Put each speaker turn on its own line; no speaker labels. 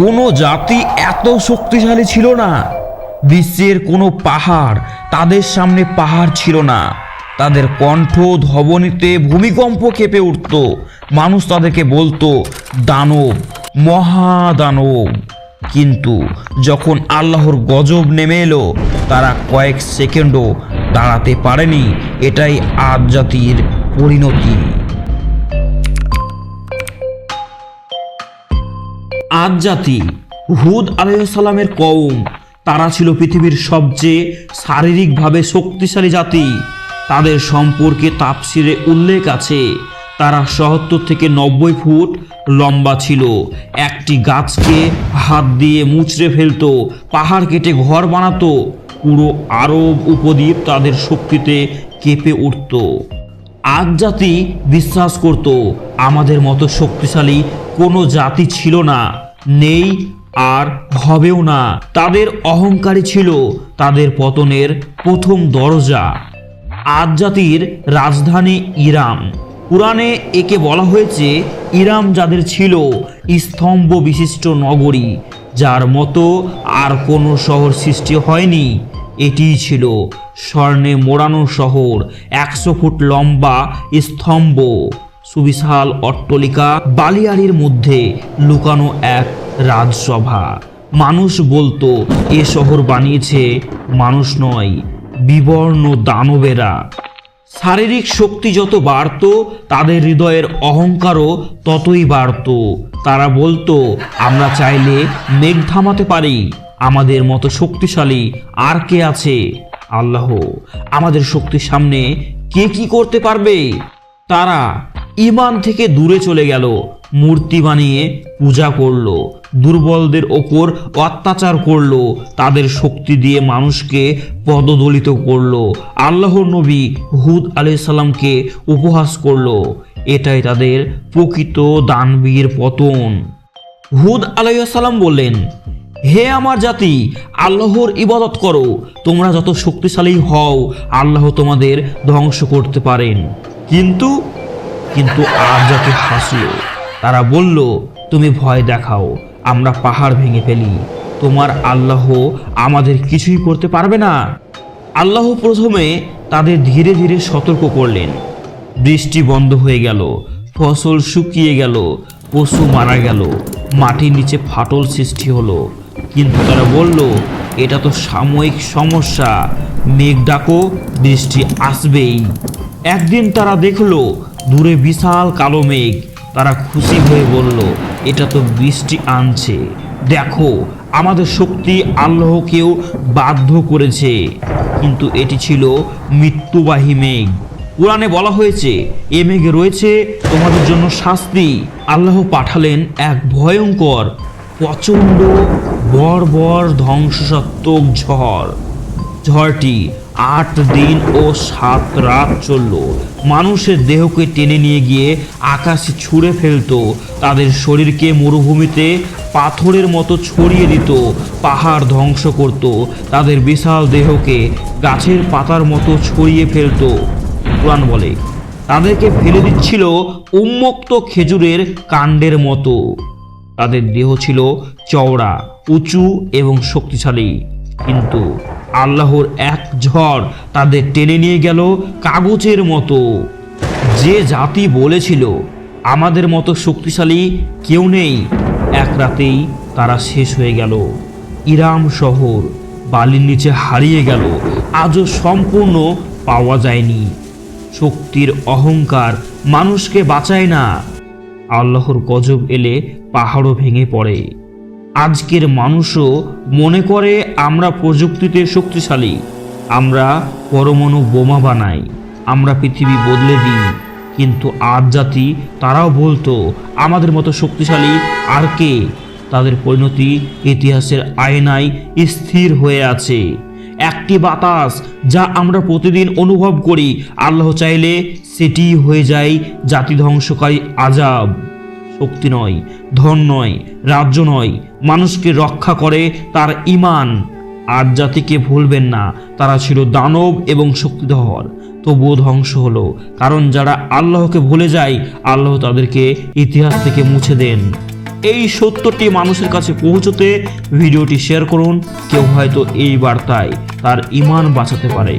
কোনো জাতি এত শক্তিশালী ছিল না। বিশ্বের কোনো পাহাড় তাদের সামনে পাহাড় ছিল না। তাদের কণ্ঠ ধবনিতে ভূমিকম্প কেঁপে উঠত। মানুষ তাদেরকে বলতো, দানব, মহাদানব। কিন্তু যখন আল্লাহর গজব নেমে এলো, তারা কয়েক সেকেন্ডও দাঁড়াতে পারেনি। এটাই আজ জাতির পরিণতি। আদ জাতি, হুদ আলাইসাল্লামের কওম, তারা ছিল পৃথিবীর সবচেয়ে শারীরিকভাবে শক্তিশালী জাতি। তাদের সম্পর্কে তাপসিরে উল্লেখ আছে, তারা সহত্তর থেকে নব্বই ফুট লম্বা ছিল। একটি গাছকে হাত দিয়ে মুচড়ে ফেলতো, পাহাড় কেটে ঘর বানাতো, পুরো আরব উপদ্বীপ তাদের শক্তিতে কেঁপে উঠত। আজ জাতি বিশ্বাস করত, আমাদের মতো শক্তিশালী কোনো জাতি ছিল না, নেই আর হবেও না। তাদের অহংকারী ছিল, তাদের পতনের প্রথম দরজা। আজ জাতির রাজধানী ইরাম। পুরাণে একে বলা হয়েছে, ইরাম যাদের ছিল স্তম্ভ বিশিষ্ট নগরী, যার মতো আর কোনো শহর সৃষ্টি হয়নি। এটিই ছিল স্বর্ণে মোড়ানো শহর, একশো ফুট লম্বা স্তম্ভ। সুবিশাল অট্টলিকা বালিয়াড়ির মধ্যে লুকানো এক রাজসভা। মানুষ বলতো, এ শহর বানিয়েছে মানুষ নয়, বিবর্ণ দানবেরা। শারীরিক শক্তি যত বাড়ত, তাদের হৃদয়ের অহংকারও ততই বাড়ত। তারা বলতো, আমরা চাইলে মেঘ থামাতে পারি। আমাদের মতো শক্তিশালী আর কে আছে? আল্লাহ, আমাদের শক্তির সামনে কে কি করতে পারবে? তারা ইমান থেকে দূরে চলে গেল, মূর্তি বানিয়ে পূজা করল, দুর্বলদের ওপর অত্যাচার করল, তাদের শক্তি দিয়ে মানুষকে পদদলিত করল আল্লাহর নবী হুদ আলাইসাল্লামকে উপহাস করল, এটাই তাদের প্রকৃত দানবীর পতন। হুদ আলাইসাল্লাম বললেন হে আমার জাতি, আল্লাহর ইবাদত করো। তোমরা যত শক্তিশালী হও, আল্লাহ তোমাদের ধ্বংস করতে পারেন। কিন্তু কিন্তু আর জাতি হাসল, তারা বলল, তুমি ভয় দেখাও, আমরা পাহাড় ভেঙে ফেলি। তোমার আল্লাহ আমাদের কিছুই করতে পারবে না। আল্লাহ প্রথমে তাদের ধীরে ধীরে সতর্ক করলেন। বৃষ্টি বন্ধ হয়ে গেল, ফসল শুকিয়ে গেল, পশু মারা গেল, মাটির নিচে ফাটল সৃষ্টি হলো। কিন্তু তারা বলল, এটা তো সাময়িক সমস্যা। মেঘ ডাকো, বৃষ্টি আসবেই। একদিন তারা দেখল, দূরে বিশাল কালো মেঘ। তারা খুশি হয়ে বলল, এটা তো বৃষ্টি আনছে। দেখো, আমাদের শক্তি আল্লাহকেও বাধ্য করেছে। কিন্তু এটি ছিল মৃত্যুবাহী মেঘ। কোরআনে বলা হয়েছে, এ মেঘে রয়েছে তোমাদের জন্য শাস্তি। আল্লাহ পাঠালেন এক ভয়ঙ্কর, প্রচণ্ড বর্বর ধ্বংসসাত্মক ঝড়। ঝড়টি আট দিন ও সাত রাত চলল। মানুষের দেহকে টেনে নিয়ে গিয়ে আকাশে ছুঁড়ে ফেলতো, তাদের শরীরকে মরুভূমিতে পাথরের মতো ছড়িয়ে দিত, পাহাড় ধ্বংস করত, তাদের বিশাল দেহকে গাছের পাতার মতো ছড়িয়ে ফেলতো। কোরআন বলে, তাদেরকে ফেলে দিচ্ছিল উন্মুক্ত খেজুরের কাণ্ডের মতো। তাদের দেহ ছিল চওড়া। উঁচু এবং শক্তিশালী। কিন্তু আল্লাহর এক ঝড় তাদের টেনে নিয়ে গেল কাগজের মতো। যে জাতি বলেছিল, আমাদের মতো শক্তিশালী কেউ নেই। এক রাতেই তারা শেষ হয়ে গেল। ইরাম শহর বালির নিচে হারিয়ে গেল। আজও সম্পূর্ণ পাওয়া যায়নি। শক্তির অহংকার মানুষকে বাঁচায় না। আল্লাহর গজব এলে পাহাড়ও ভেঙে পড়ে। আজকের মানুষও মনে করে আমরা প্রযুক্তিতে শক্তিশালী। আমরা পরমাণু বোমা বানাই, আমরা পৃথিবী বদলে দিই। কিন্তু আজ জাতি তারাও বলতো, আমাদের মতো শক্তিশালী আর কে? তাদের পরিণতি ইতিহাসের আয়নায় স্থির হয়ে আছে। একটি বাতাস যা আমরা প্রতিদিন অনুভব করি, আল্লাহ চাইলে সেটি হয়ে যায় জাতি ধ্বংসকারী আজাব। শক্তি নয়, ধন নয়, রাজ্য নয়। মানুষকে রক্ষা করে তার ইমান আজ জাতিকে ভুলবেন না, তারা ছিল দানব এবং শক্তিধর। তবুও ধ্বংস হলো, কারণ যারা আল্লাহকে ভুলে যায়, আল্লাহ তাদেরকে ইতিহাস থেকে মুছে দেন। এই সত্যটি মানুষের কাছে পৌঁছতে ভিডিওটি শেয়ার করুন, কেউ হয়তো এই বার্তায় তার ইমান বাঁচাতে পারে।